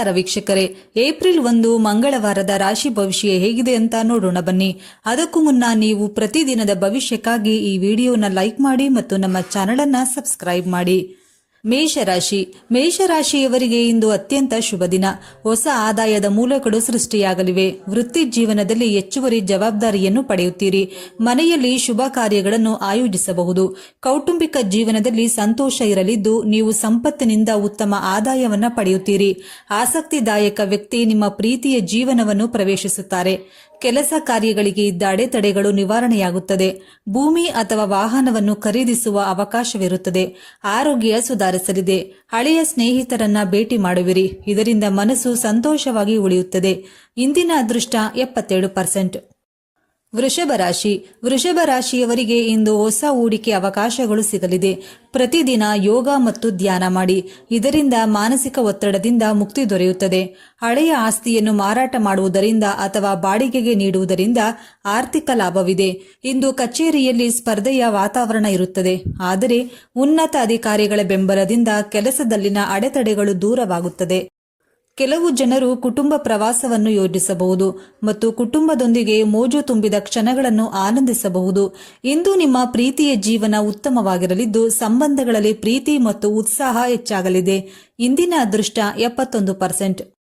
ನಮಸ್ಕಾರ ವೀಕ್ಷಕರೇ. ಏಪ್ರಿಲ್ ಒಂದು ಮಂಗಳವಾರದ ರಾಶಿ ಭವಿಷ್ಯ ಹೇಗಿದೆ ಅಂತ ನೋಡೋಣ ಬನ್ನಿ. ಅದಕ್ಕೂ ಮುನ್ನ ನೀವು ಪ್ರತಿದಿನದ ಭವಿಷ್ಯಕ್ಕಾಗಿ ಈ ವಿಡಿಯೋನ ಲೈಕ್ ಮಾಡಿ ಮತ್ತು ನಮ್ಮ ಚಾನೆಲ್ ಅನ್ನ ಸಬ್ಸ್ಕ್ರೈಬ್ ಮಾಡಿ. ಮೇಷರಾಶಿ. ಮೇಷರಾಶಿಯವರಿಗೆ ಇಂದು ಅತ್ಯಂತ ಶುಭ ದಿನ. ಹೊಸ ಆದಾಯದ ಮೂಲಗಳು ಸೃಷ್ಟಿಯಾಗಲಿವೆ. ವೃತ್ತಿ ಜೀವನದಲ್ಲಿ ಹೆಚ್ಚುವರಿ ಜವಾಬ್ದಾರಿಯನ್ನು ಪಡೆಯುತ್ತೀರಿ. ಮನೆಯಲ್ಲಿ ಶುಭ ಕಾರ್ಯಗಳನ್ನು ಆಯೋಜಿಸಬಹುದು. ಕೌಟುಂಬಿಕ ಜೀವನದಲ್ಲಿ ಸಂತೋಷ ಇರಲಿದ್ದು, ನೀವು ಸಂಪತ್ತಿನಿಂದ ಉತ್ತಮ ಆದಾಯವನ್ನು ಪಡೆಯುತ್ತೀರಿ. ಆಸಕ್ತಿದಾಯಕ ವ್ಯಕ್ತಿ ನಿಮ್ಮ ಪ್ರೀತಿಯ ಜೀವನವನ್ನು ಪ್ರವೇಶಿಸುತ್ತಾರೆ. ಕೆಲಸ ಕಾರ್ಯಗಳಿಗೆ ಇದ್ದ ಅಡೆತಡೆಗಳು ನಿವಾರಣೆಯಾಗುತ್ತದೆ. ಭೂಮಿ ಅಥವಾ ವಾಹನವನ್ನು ಖರೀದಿಸುವ ಅವಕಾಶವಿರುತ್ತದೆ. ಆರೋಗ್ಯ ಸುಧಾರಿಸಲಿದೆ. ಹಳೆಯ ಸ್ನೇಹಿತರನ್ನ ಭೇಟಿ ಮಾಡುವಿರಿ. ಇದರಿಂದ ಮನಸ್ಸು ಸಂತೋಷವಾಗಿ ಉಳಿಯುತ್ತದೆ. ಇಂದಿನ ಅದೃಷ್ಟ ಎಪ್ಪತ್ತೇಳು ಪರ್ಸೆಂಟ್. ವೃಷಭ ರಾಶಿ. ವೃಷಭ ರಾಶಿಯವರಿಗೆ ಇಂದು ಹೊಸ ಹೂಡಿಕೆ ಅವಕಾಶಗಳು ಸಿಗಲಿದೆ. ಪ್ರತಿದಿನ ಯೋಗ ಮತ್ತು ಧ್ಯಾನ ಮಾಡಿ. ಇದರಿಂದ ಮಾನಸಿಕ ಒತ್ತಡದಿಂದ ಮುಕ್ತಿ ದೊರೆಯುತ್ತದೆ. ಹಳೆಯ ಆಸ್ತಿಯನ್ನು ಮಾರಾಟ ಮಾಡುವುದರಿಂದ ಅಥವಾ ಬಾಡಿಗೆಗೆ ನೀಡುವುದರಿಂದ ಆರ್ಥಿಕ ಲಾಭವಿದೆ. ಇಂದು ಕಚೇರಿಯಲ್ಲಿ ಸ್ಪರ್ಧೆಯ ವಾತಾವರಣ ಇರುತ್ತದೆ. ಆದರೆ ಉನ್ನತ ಅಧಿಕಾರಿಗಳ ಬೆಂಬಲದಿಂದ ಕೆಲಸದಲ್ಲಿನ ಅಡೆತಡೆಗಳು ದೂರವಾಗುತ್ತದೆ. ಕೆಲವು ಜನರು ಕುಟುಂಬ ಪ್ರವಾಸವನ್ನು ಯೋಜಿಸಬಹುದು ಮತ್ತು ಕುಟುಂಬದೊಂದಿಗೆ ಮೋಜು ತುಂಬಿದ ಕ್ಷಣಗಳನ್ನು ಆನಂದಿಸಬಹುದು. ಇಂದು ನಿಮ್ಮ ಪ್ರೀತಿಯ ಜೀವನ ಉತ್ತಮವಾಗಿರಲಿದ್ದು, ಸಂಬಂಧಗಳಲ್ಲಿ ಪ್ರೀತಿ ಮತ್ತು ಉತ್ಸಾಹ ಹೆಚ್ಚಾಗಲಿದೆ. ಇಂದಿನ ಅದೃಷ್ಟ ಎಪ್ಪತ್ತೊಂದು ಪರ್ಸೆಂಟ್.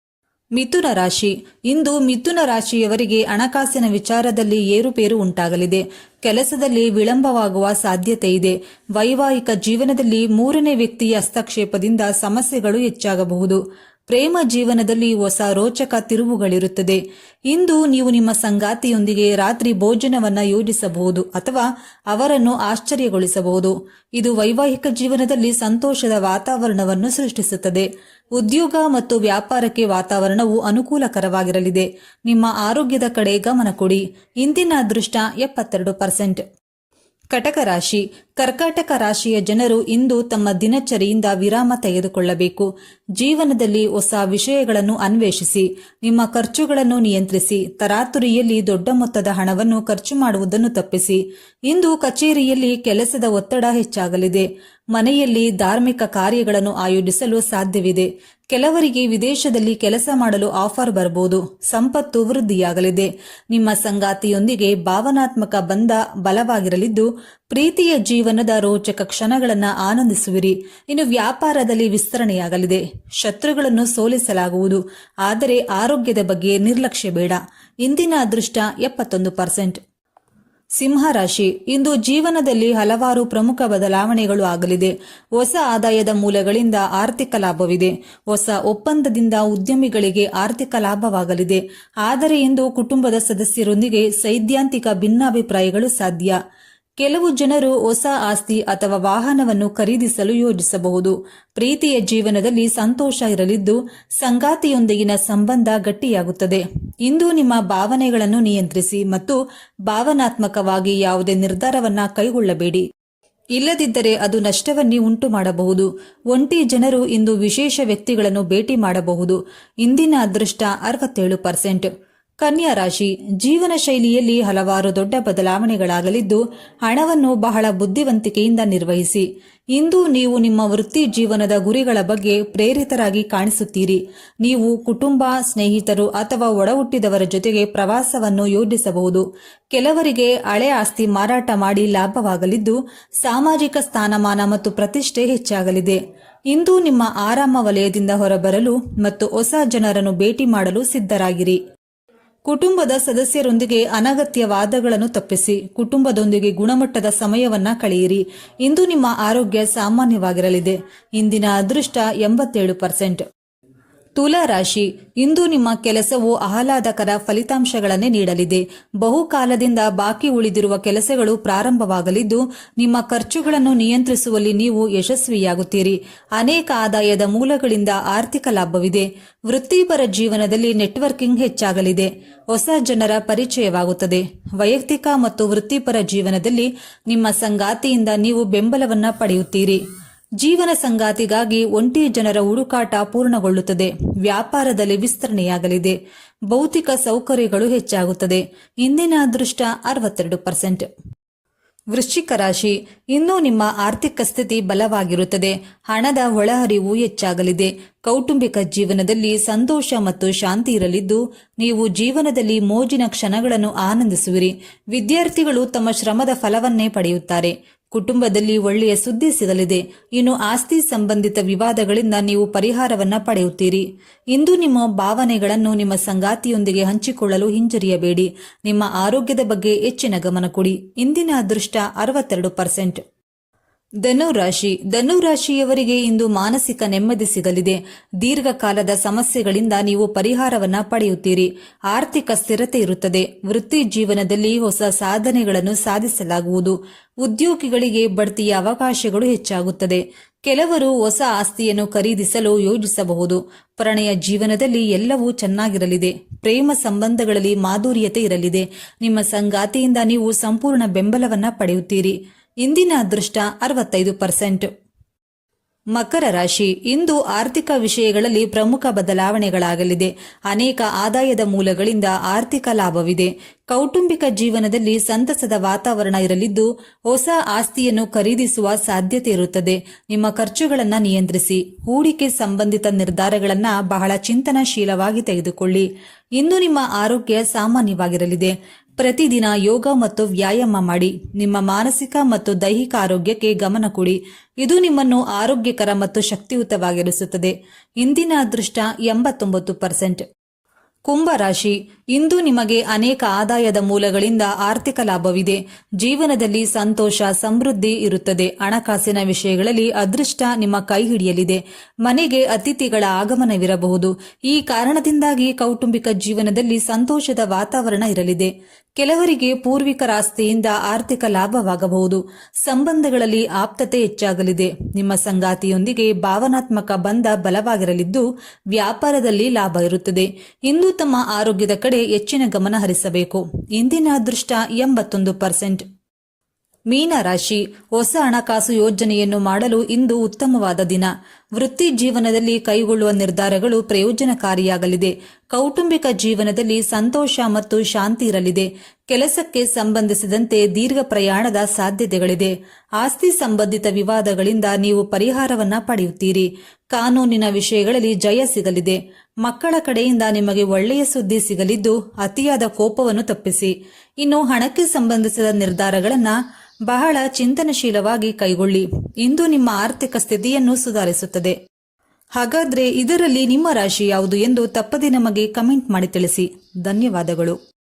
ಮಿಥುನ ರಾಶಿ. ಇಂದು ಮಿಥುನ ರಾಶಿಯವರಿಗೆ ಹಣಕಾಸಿನ ವಿಚಾರದಲ್ಲಿ ಏರುಪೇರು ಉಂಟಾಗಲಿದೆ. ಕೆಲಸದಲ್ಲಿ ವಿಳಂಬವಾಗುವ ಸಾಧ್ಯತೆ ಇದೆ. ವೈವಾಹಿಕ ಜೀವನದಲ್ಲಿ ಮೂರನೇ ವ್ಯಕ್ತಿಯ ಹಸ್ತಕ್ಷೇಪದಿಂದ ಸಮಸ್ಯೆಗಳು ಹೆಚ್ಚಾಗಬಹುದು. ಪ್ರೇಮ ಜೀವನದಲ್ಲಿ ಹೊಸ ರೋಚಕ ತಿರುವುಗಳಿರುತ್ತದೆ. ಇಂದು ನೀವು ನಿಮ್ಮ ಸಂಗಾತಿಯೊಂದಿಗೆ ರಾತ್ರಿ ಭೋಜನವನ್ನು ಯೋಜಿಸಬಹುದು ಅಥವಾ ಅವರನ್ನು ಆಶ್ಚರ್ಯಗೊಳಿಸಬಹುದು. ಇದು ವೈವಾಹಿಕ ಜೀವನದಲ್ಲಿ ಸಂತೋಷದ ವಾತಾವರಣವನ್ನು ಸೃಷ್ಟಿಸುತ್ತದೆ. ಉದ್ಯೋಗ ಮತ್ತು ವ್ಯಾಪಾರಕ್ಕೆ ವಾತಾವರಣವು ಅನುಕೂಲಕರವಾಗಿರಲಿದೆ. ನಿಮ್ಮ ಆರೋಗ್ಯದ ಕಡೆ ಗಮನ ಕೊಡಿ. ಇಂದಿನ ಅದೃಷ್ಟ ಎಪ್ಪತ್ತೆರಡು ಪರ್ಸೆಂಟ್. ಕಟಕ ರಾಶಿ. ಕರ್ಕಾಟಕ ರಾಶಿಯ ಜನರು ಇಂದು ತಮ್ಮ ದಿನಚರಿಯಿಂದ ವಿರಾಮ ತೆಗೆದುಕೊಳ್ಳಬೇಕು. ಜೀವನದಲ್ಲಿ ಹೊಸ ವಿಷಯಗಳನ್ನು ಅನ್ವೇಷಿಸಿ. ನಿಮ್ಮ ಖರ್ಚುಗಳನ್ನು ನಿಯಂತ್ರಿಸಿ. ತರಾತುರಿಯಲ್ಲಿ ದೊಡ್ಡ ಮೊತ್ತದ ಹಣವನ್ನು ಖರ್ಚು ಮಾಡುವುದನ್ನು ತಪ್ಪಿಸಿ. ಇಂದು ಕಚೇರಿಯಲ್ಲಿ ಕೆಲಸದ ಒತ್ತಡ ಹೆಚ್ಚಾಗಲಿದೆ. ಮನೆಯಲ್ಲಿ ಧಾರ್ಮಿಕ ಕಾರ್ಯಗಳನ್ನು ಆಯೋಜಿಸಲು ಸಾಧ್ಯವಿದೆ. ಕೆಲವರಿಗೆ ವಿದೇಶದಲ್ಲಿ ಕೆಲಸ ಮಾಡಲು ಆಫರ್ ಬರಬಹುದು ಸಂಪತ್ತು ವೃದ್ಧಿಯಾಗಲಿದೆ. ನಿಮ್ಮ ಸಂಗಾತಿಯೊಂದಿಗೆ ಭಾವನಾತ್ಮಕ ಬಂಧ ಬಲವಾಗಿರಲಿದ್ದು, ಪ್ರೀತಿಯ ಜೀವನದ ರೋಚಕ ಕ್ಷಣಗಳನ್ನು ಆನಂದಿಸುವಿರಿ. ಇನ್ನು ವ್ಯಾಪಾರದಲ್ಲಿ ವಿಸ್ತರಣೆಯಾಗಲಿದೆ. ಶತ್ರುಗಳನ್ನು ಸೋಲಿಸಲಾಗುವುದು. ಆದರೆ ಆರೋಗ್ಯದ ಬಗ್ಗೆ ನಿರ್ಲಕ್ಷ್ಯ ಬೇಡ. ಇಂದಿನ ಅದೃಷ್ಟ ಎಪ್ಪತ್ತೊಂದು ಪರ್ಸೆಂಟ್. ಸಿಂಹರಾಶಿ ಇಂದು ಜೀವನದಲ್ಲಿ ಹಲವಾರು ಪ್ರಮುಖ ಬದಲಾವಣೆಗಳು ಆಗಲಿದೆ. ಹೊಸ ಆದಾಯದ ಮೂಲಗಳಿಂದ ಆರ್ಥಿಕ ಲಾಭವಿದೆ. ಹೊಸ ಒಪ್ಪಂದದಿಂದ ಉದ್ಯಮಿಗಳಿಗೆ ಆರ್ಥಿಕ ಲಾಭವಾಗಲಿದೆ. ಆದರೆ ಇಂದು ಕುಟುಂಬದ ಸದಸ್ಯರೊಂದಿಗೆ ಸೈದ್ಧಾಂತಿಕ ಭಿನ್ನಾಭಿಪ್ರಾಯಗಳು ಸಾಧ್ಯ. ಕೆಲವು ಜನರು ಹೊಸ ಆಸ್ತಿ ಅಥವಾ ವಾಹನವನ್ನು ಖರೀದಿಸಲು ಯೋಜಿಸಬಹುದು. ಪ್ರೀತಿಯ ಜೀವನದಲ್ಲಿ ಸಂತೋಷ ಇರಲಿದ್ದು, ಸಂಗಾತಿಯೊಂದಿಗಿನ ಸಂಬಂಧ ಗಟ್ಟಿಯಾಗುತ್ತದೆ. ಇಂದು ನಿಮ್ಮ ಭಾವನೆಗಳನ್ನು ನಿಯಂತ್ರಿಸಿ ಮತ್ತು ಭಾವನಾತ್ಮಕವಾಗಿ ಯಾವುದೇ ನಿರ್ಧಾರವನ್ನ ಕೈಗೊಳ್ಳಬೇಡಿ. ಇಲ್ಲದಿದ್ದರೆ ಅದು ನಷ್ಟವನ್ನೇ ಉಂಟು ಮಾಡಬಹುದು ಒಂಟಿ ಜನರು ಇಂದು ವಿಶೇಷ ವ್ಯಕ್ತಿಗಳನ್ನು ಭೇಟಿ ಮಾಡಬಹುದು. ಇಂದಿನ ಅದೃಷ್ಟ ಅರವತ್ತೇಳು ಪರ್ಸೆಂಟ್. ಕನ್ಯಾ ರಾಶಿ. ಜೀವನ ಶೈಲಿಯಲ್ಲಿ ಹಲವಾರು ದೊಡ್ಡ ಬದಲಾವಣೆಗಳಾಗಲಿದ್ದು, ಹಣವನ್ನು ಬಹಳ ಬುದ್ಧಿವಂತಿಕೆಯಿಂದ ನಿರ್ವಹಿಸಿ. ಇಂದು ನೀವು ನಿಮ್ಮ ವೃತ್ತಿ ಜೀವನದ ಗುರಿಗಳ ಬಗ್ಗೆ ಪ್ರೇರಿತರಾಗಿ ಕಾಣಿಸುತ್ತೀರಿ. ನೀವು ಕುಟುಂಬ, ಸ್ನೇಹಿತರು ಅಥವಾ ಒಡಹುಟ್ಟಿದವರ ಜೊತೆಗೆ ಪ್ರವಾಸವನ್ನು ಯೋಜಿಸಬಹುದು. ಕೆಲವರಿಗೆ ಹಳೆ ಆಸ್ತಿ ಮಾರಾಟ ಮಾಡಿ ಲಾಭವಾಗಲಿದ್ದು, ಸಾಮಾಜಿಕ ಸ್ಥಾನಮಾನ ಮತ್ತು ಪ್ರತಿಷ್ಠೆ ಹೆಚ್ಚಾಗಲಿದೆ. ಇಂದು ನಿಮ್ಮ ಆರಾಮ ವಲಯದಿಂದ ಹೊರಬರಲು ಮತ್ತು ಹೊಸ ಜನರನ್ನು ಭೇಟಿ ಮಾಡಲು ಸಿದ್ಧರಾಗಿರಿ. ಕುಟುಂಬದ ಸದಸ್ಯರೊಂದಿಗೆ ಅನಗತ್ಯ ವಾದಗಳನ್ನು ತಪ್ಪಿಸಿ ಕುಟುಂಬದೊಂದಿಗೆ ಗುಣಮಟ್ಟದ ಸಮಯವನ್ನ ಕಳೆಯಿರಿ. ಇಂದು ನಿಮ್ಮ ಆರೋಗ್ಯ ಸಾಮಾನ್ಯವಾಗಿರಲಿದೆ. ಇಂದಿನ ಅದೃಷ್ಟ ಎಂಬತ್ತೇಳು ಪರ್ಸೆಂಟ್. ತುಲಾ ರಾಶಿ, ಇಂದು ನಿಮ್ಮ ಕೆಲಸವು ಆಹ್ಲಾದಕರ ಫಲಿತಾಂಶಗಳನ್ನೇ ನೀಡಲಿದೆ. ಬಹುಕಾಲದಿಂದ ಬಾಕಿ ಉಳಿದಿರುವ ಕೆಲಸಗಳು ಪ್ರಾರಂಭವಾಗಲಿದ್ದು, ನಿಮ್ಮ ಖರ್ಚುಗಳನ್ನು ನಿಯಂತ್ರಿಸುವಲ್ಲಿ ನೀವು ಯಶಸ್ವಿಯಾಗುತ್ತೀರಿ. ಅನೇಕ ಆದಾಯದ ಮೂಲಗಳಿಂದ ಆರ್ಥಿಕ ಲಾಭವಿದೆ. ವೃತ್ತಿಪರ ಜೀವನದಲ್ಲಿ ನೆಟ್ವರ್ಕಿಂಗ್ ಹೆಚ್ಚಾಗಲಿದೆ. ಹೊಸ ಜನರ ಪರಿಚಯವಾಗುತ್ತದೆ. ವೈಯಕ್ತಿಕ ಮತ್ತು ವೃತ್ತಿಪರ ಜೀವನದಲ್ಲಿ ನಿಮ್ಮ ಸಂಗಾತಿಯಿಂದ ನೀವು ಬೆಂಬಲವನ್ನು ಪಡೆಯುತ್ತೀರಿ. ಜೀವನ ಸಂಗಾತಿಗಾಗಿ ಒಂಟಿ ಜನರ ಹುಡುಕಾಟ ಪೂರ್ಣಗೊಳ್ಳುತ್ತದೆ. ವ್ಯಾಪಾರದಲ್ಲಿ ವಿಸ್ತರಣೆಯಾಗಲಿದೆ. ಭೌತಿಕ ಸೌಕರ್ಯಗಳು ಹೆಚ್ಚಾಗುತ್ತದೆ. ಇಂದಿನ ಅದೃಷ್ಟ ಅರವತ್ತೆರಡು ಪರ್ಸೆಂಟ್. ವೃಶ್ಚಿಕ ರಾಶಿ, ಇನ್ನೂ ನಿಮ್ಮ ಆರ್ಥಿಕ ಸ್ಥಿತಿ ಬಲವಾಗಿರುತ್ತದೆ. ಹಣದ ಒಳಹರಿವು ಹೆಚ್ಚಾಗಲಿದೆ. ಕೌಟುಂಬಿಕ ಜೀವನದಲ್ಲಿ ಸಂತೋಷ ಮತ್ತು ಶಾಂತಿ ಇರಲಿದ್ದು, ನೀವು ಜೀವನದಲ್ಲಿ ಮೋಜಿನ ಕ್ಷಣಗಳನ್ನು ಆನಂದಿಸುವಿರಿ. ವಿದ್ಯಾರ್ಥಿಗಳು ತಮ್ಮ ಶ್ರಮದ ಫಲವನ್ನೇ ಪಡೆಯುತ್ತಾರೆ. ಕುಟುಂಬದಲ್ಲಿ ಒಳ್ಳೆಯ ಸುದ್ದಿ ಸಿಗಲಿದೆ. ಇನ್ನು ಆಸ್ತಿ ಸಂಬಂಧಿತ ವಿವಾದಗಳಿಂದ ನೀವು ಪರಿಹಾರವನ್ನ ಪಡೆಯುತ್ತೀರಿ. ಇಂದು ನಿಮ್ಮ ಭಾವನೆಗಳನ್ನು ನಿಮ್ಮ ಸಂಗಾತಿಯೊಂದಿಗೆ ಹಂಚಿಕೊಳ್ಳಲು ಹಿಂಜರಿಯಬೇಡಿ. ನಿಮ್ಮ ಆರೋಗ್ಯದ ಬಗ್ಗೆ ಹೆಚ್ಚಿನ ಗಮನ ಕೊಡಿ. ಇಂದಿನ ಅದೃಷ್ಟ ಅರವತ್ತೆರಡು ಪರ್ಸೆಂಟ್. ಧನುರಾಶಿ. ಧನುರಾಶಿಯವರಿಗೆ ಇಂದು ಮಾನಸಿಕ ನೆಮ್ಮದಿ ಸಿಗಲಿದೆ. ದೀರ್ಘಕಾಲದ ಸಮಸ್ಯೆಗಳಿಂದ ನೀವು ಪರಿಹಾರವನ್ನ ಪಡೆಯುತ್ತೀರಿ. ಆರ್ಥಿಕ ಸ್ಥಿರತೆ ಇರುತ್ತದೆ. ವೃತ್ತಿ ಜೀವನದಲ್ಲಿ ಹೊಸ ಸಾಧನೆಗಳನ್ನು ಸಾಧಿಸಲಾಗುವುದು. ಉದ್ಯೋಗಿಗಳಿಗೆ ಬಡ್ತಿಯ ಅವಕಾಶಗಳು ಹೆಚ್ಚಾಗುತ್ತದೆ. ಕೆಲವರು ಹೊಸ ಆಸ್ತಿಯನ್ನು ಖರೀದಿಸಲು ಯೋಜಿಸಬಹುದು. ಪ್ರಣಯ ಜೀವನದಲ್ಲಿ ಎಲ್ಲವೂ ಚೆನ್ನಾಗಿರಲಿದೆ. ಪ್ರೇಮ ಸಂಬಂಧಗಳಲ್ಲಿ ಮಾಧುರ್ಯತೆ ಇರಲಿದೆ. ನಿಮ್ಮ ಸಂಗಾತಿಯಿಂದ ನೀವು ಸಂಪೂರ್ಣ ಬೆಂಬಲವನ್ನ ಪಡೆಯುತ್ತೀರಿ. ಇಂದಿನ ಅದೃಷ್ಟ ಅರವತ್ತೈದು ಪರ್ಸೆಂಟ್. ಮಕರ ರಾಶಿ ಇಂದು ಆರ್ಥಿಕ ವಿಷಯಗಳಲ್ಲಿ ಪ್ರಮುಖ ಬದಲಾವಣೆಗಳಾಗಲಿದೆ. ಅನೇಕ ಆದಾಯದ ಮೂಲಗಳಿಂದ ಆರ್ಥಿಕ ಲಾಭವಿದೆ. ಕೌಟುಂಬಿಕ ಜೀವನದಲ್ಲಿ ಸಂತಸದ ವಾತಾವರಣ ಇರಲಿದ್ದು, ಹೊಸ ಆಸ್ತಿಯನ್ನು ಖರೀದಿಸುವ ಸಾಧ್ಯತೆ ಇರುತ್ತದೆ. ನಿಮ್ಮ ಖರ್ಚುಗಳನ್ನು ನಿಯಂತ್ರಿಸಿ, ಹೂಡಿಕೆ ಸಂಬಂಧಿತ ನಿರ್ಧಾರಗಳನ್ನು ಬಹಳ ಚಿಂತನಶೀಲವಾಗಿ ತೆಗೆದುಕೊಳ್ಳಿ. ಇಂದು ನಿಮ್ಮ ಆರೋಗ್ಯ ಸಾಮಾನ್ಯವಾಗಿರಲಿದೆ. ಪ್ರತಿದಿನ ಯೋಗ ಮತ್ತು ವ್ಯಾಯಾಮ ಮಾಡಿ. ನಿಮ್ಮ ಮಾನಸಿಕ ಮತ್ತು ದೈಹಿಕ ಆರೋಗ್ಯಕ್ಕೆ ಗಮನ ಕೊಡಿ. ಇದು ನಿಮ್ಮನ್ನು ಆರೋಗ್ಯಕರ ಮತ್ತು ಶಕ್ತಿಯುತವಾಗಿರಿಸುತ್ತದೆ. ಇಂದಿನ ಅದೃಷ್ಟ ಎಂಬತ್ತೊಂಬತ್ತು ಪರ್ಸೆಂಟ್. ಕುಂಭರಾಶಿ ಇಂದು ನಿಮಗೆ ಅನೇಕ ಆದಾಯದ ಮೂಲಗಳಿಂದ ಆರ್ಥಿಕ ಲಾಭವಿದೆ. ಜೀವನದಲ್ಲಿ ಸಂತೋಷ, ಸಮೃದ್ಧಿ ಇರುತ್ತದೆ. ಹಣಕಾಸಿನ ವಿಷಯಗಳಲ್ಲಿ ಅದೃಷ್ಟ ನಿಮ್ಮ ಕೈ ಹಿಡಿಯಲಿದೆ. ಮನೆಗೆ ಅತಿಥಿಗಳ ಆಗಮನವಿರಬಹುದು. ಈ ಕಾರಣದಿಂದಾಗಿ ಕೌಟುಂಬಿಕ ಜೀವನದಲ್ಲಿ ಸಂತೋಷದ ವಾತಾವರಣ ಇರಲಿದೆ. ಕೆಲವರಿಗೆ ಪೂರ್ವಿಕರ ಆಸ್ತಿಯಿಂದ ಆರ್ಥಿಕ ಲಾಭವಾಗಬಹುದು. ಸಂಬಂಧಗಳಲ್ಲಿ ಆಪ್ತತೆ ಹೆಚ್ಚಾಗಲಿದೆ. ನಿಮ್ಮ ಸಂಗಾತಿಯೊಂದಿಗೆ ಭಾವನಾತ್ಮಕ ಬಂಧ ಬಲವಾಗಿರಲಿದ್ದು ವ್ಯಾಪಾರದಲ್ಲಿ ಲಾಭ ಇರುತ್ತದೆ. ಇಂದು ತಮ್ಮ ಆರೋಗ್ಯದ ಕಡೆ ಹೆಚ್ಚಿನ ಗಮನ ಹರಿಸಬೇಕು. ಇಂದಿನ ಅದೃಷ್ಟ ಎಂಬತ್ತೊಂದು ಪರ್ಸೆಂಟ್. ಮೀನರಾಶಿ ಹೊಸ ಹಣಕಾಸು ಯೋಜನೆಯನ್ನು ಮಾಡಲು ಇಂದು ಉತ್ತಮವಾದ ದಿನ. ವೃತ್ತಿ ಜೀವನದಲ್ಲಿ ಕೈಗೊಳ್ಳುವ ನಿರ್ಧಾರಗಳು ಪ್ರಯೋಜನಕಾರಿಯಾಗಲಿದೆ. ಕೌಟುಂಬಿಕ ಜೀವನದಲ್ಲಿ ಸಂತೋಷ ಮತ್ತು ಶಾಂತಿ ಇರಲಿದೆ. ಕೆಲಸಕ್ಕೆ ಸಂಬಂಧಿಸಿದಂತೆ ದೀರ್ಘ ಪ್ರಯಾಣದ ಸಾಧ್ಯತೆಗಳಿದೆ. ಆಸ್ತಿ ಸಂಬಂಧಿತ ವಿವಾದಗಳಿಂದ ನೀವು ಪರಿಹಾರವನ್ನ ಪಡೆಯುತ್ತೀರಿ. ಕಾನೂನಿನ ವಿಷಯಗಳಲ್ಲಿ ಜಯ ಸಿಗಲಿದೆ. ಮಕ್ಕಳ ಕಡೆಯಿಂದ ನಿಮಗೆ ಒಳ್ಳೆಯ ಸುದ್ದಿ ಸಿಗಲಿದ್ದು ಅತಿಯಾದ ಕೋಪವನ್ನು ತಪ್ಪಿಸಿ. ಇನ್ನು ಹಣಕ್ಕೆ ಸಂಬಂಧಿಸಿದ ನಿರ್ಧಾರಗಳನ್ನು ಬಹಳ ಚಿಂತನಶೀಲವಾಗಿ ಕೈಗೊಳ್ಳಿ. ಇಂದು ನಿಮ್ಮ ಆರ್ಥಿಕ ಸ್ಥಿತಿಯನ್ನು ಸುಧಾರಿಸುತ್ತದೆ. ಹಾಗಾದ್ರೆ ಇದರಲ್ಲಿ ನಿಮ್ಮ ರಾಶಿ ಯಾವುದು ಎಂದು ತಪ್ಪದೆ ನಮಗೆ ಕಮೆಂಟ್ ಮಾಡಿ ತಿಳಿಸಿ. ಧನ್ಯವಾದಗಳು.